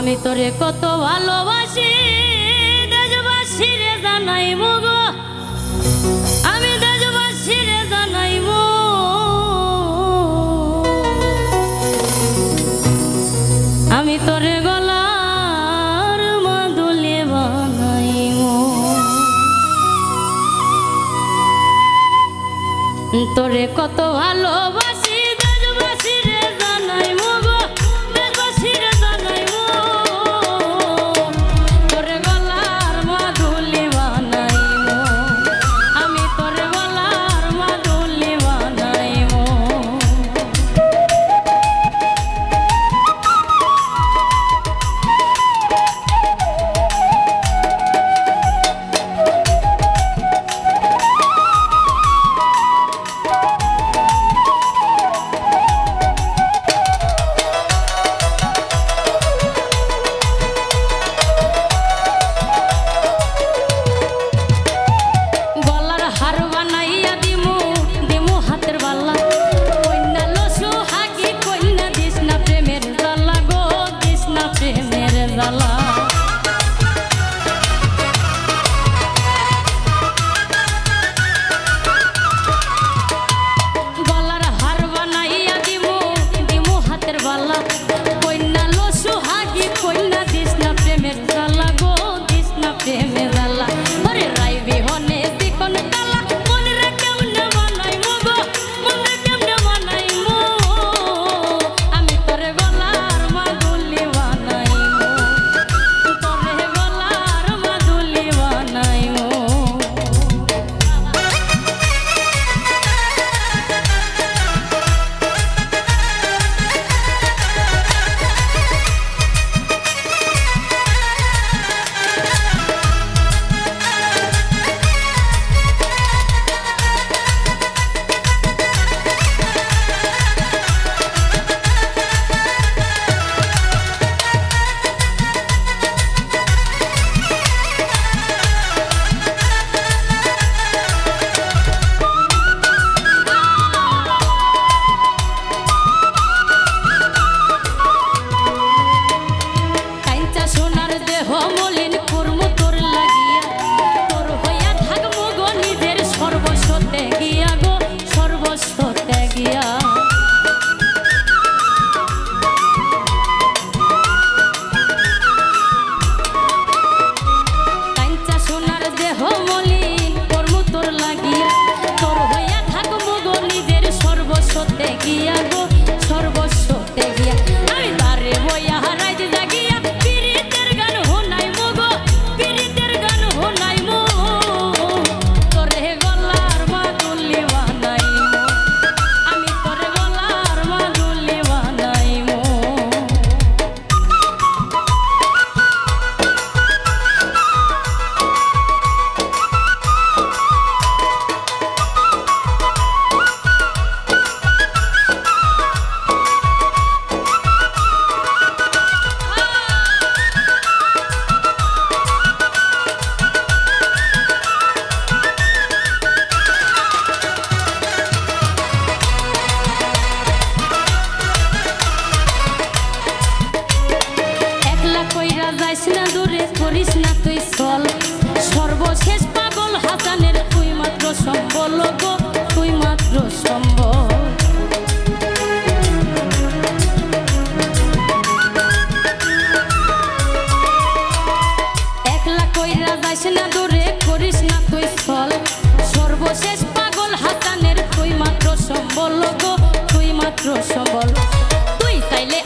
আমি তোরে কত ভালোবাসি দেশবাসী রে জানাইব গো। আমি দেশবাসী রে জানাইব আমি তোরে গলার মাদুলে বানাইব তোরে কত ভালোবাসি mere zalal করিস না দূরে, করিস না তুই সল সর্বশেষ পাগল হাসানের তুই মাত্র সম্বল গো তুই মাত্র সম্বল। একলা কইরা না করিস না তুই সর্বশেষ পাগল মাত্র সম্বল তুই মাত্র তুই তাইলে